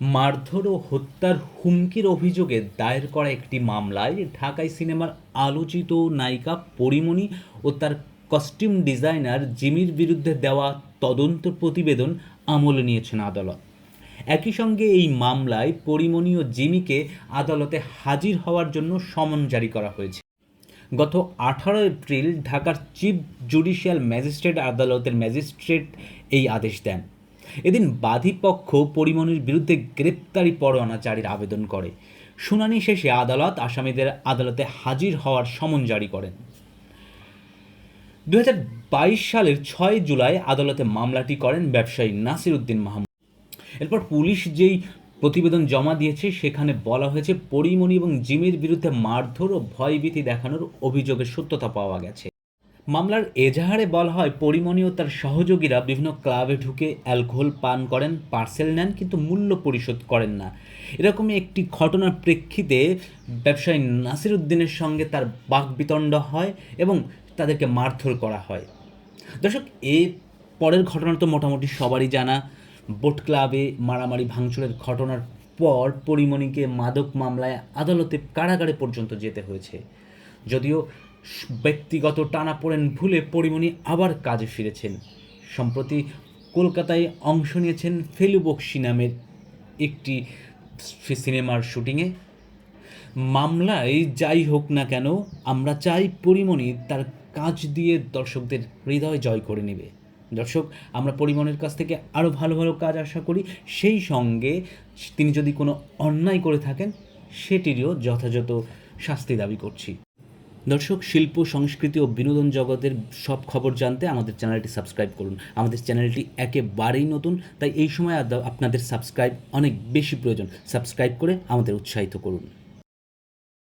মারধর ও হত্যার হুমকির অভিযোগে দায়ের করা একটি মামলায় ঢাকাই সিনেমার আলোচিত নায়িকা পরিমণি ও তার কস্টিউম ডিজাইনার জিমির বিরুদ্ধে দেওয়া তদন্ত প্রতিবেদন আমলে নিয়েছেন আদালত। একই সঙ্গে এই মামলায় পরিমণি ও জিমিকে আদালতে হাজির হওয়ার জন্য সমন জারি করা হয়েছে। গত আঠারো এপ্রিল ঢাকার চিফ জুডিশিয়াল ম্যাজিস্ট্রেট আদালতের ম্যাজিস্ট্রেট এই আদেশ দেন। এদিন বাদীপক্ষ পরিমণির বিরুদ্ধে গ্রেপ্তারি পরোয়ানা জারির আবেদন করে। শুনানি শেষে আদালত আসামিদের আদালতে হাজির হওয়ার সমন জারি করেন। দু হাজার বাইশ সালের ছয় জুলাই আদালতে মামলাটি করেন ব্যবসায়ী নাসির উদ্দিন মাহমুদ। এরপর পুলিশ যেই প্রতিবেদন জমা দিয়েছে, সেখানে বলা হয়েছে পরিমণি এবং জিমির বিরুদ্ধে মারধর ও ভয়ভীতি দেখানোর অভিযোগের সত্যতা পাওয়া গেছে। মামলার এজাহারে বলা হয়, পরিমণি ও তার সহযোগীরা বিভিন্ন ক্লাবে ঢুকে অ্যালকোহল পান করেন, পার্সেল নেন, কিন্তু মূল্য পরিশোধ করেন না। এরকমই একটি ঘটনার প্রেক্ষিতে ব্যবসায়ী নাসির উদ্দিনের সঙ্গে তার বাকবিতণ্ড হয় এবং তাদেরকে মারধর করা হয়। দর্শক এর পরের ঘটনা তো মোটামুটি সবারই জানা। বোট ক্লাবে মারামারি ভাঙচুরের ঘটনার পর পরিমণিকে মাদক মামলায় আদালতে কারাগারে পর্যন্ত যেতে হয়েছে। যদিও ব্যক্তিগত টানাপোড়েন ভুলে পরিমণি আবার কাজে ফিরেছেন। সম্প্রতি কলকাতায় অংশ নিয়েছেন ফেলু বক্সি নামের একটি সিনেমার শুটিংয়ে। মামলায় যাই হোক না কেন, আমরা চাই পরিমণি তার কাজ দিয়ে দর্শকদের হৃদয় জয় করে নেবে। দর্শক, আমরা পরিমণের কাছ থেকে আরও ভালো ভালো কাজ আশা করি। সেই সঙ্গে তিনি যদি কোনো অন্যায় করে থাকেন, সেটিরও যথাযথ শাস্তি দাবি করছি। দর্শক, শিল্প, সংস্কৃতি ও বিনোদন জগতের সব খবর জানতে আমাদের চ্যানেলটি সাবস্ক্রাইব করুন। আমাদের চ্যানেলটি একেবারেই নতুন, তাই এই সময় আপনাদের সাবস্ক্রাইব অনেক বেশি প্রয়োজন। সাবস্ক্রাইব করে আমাদের উৎসাহিত করুন।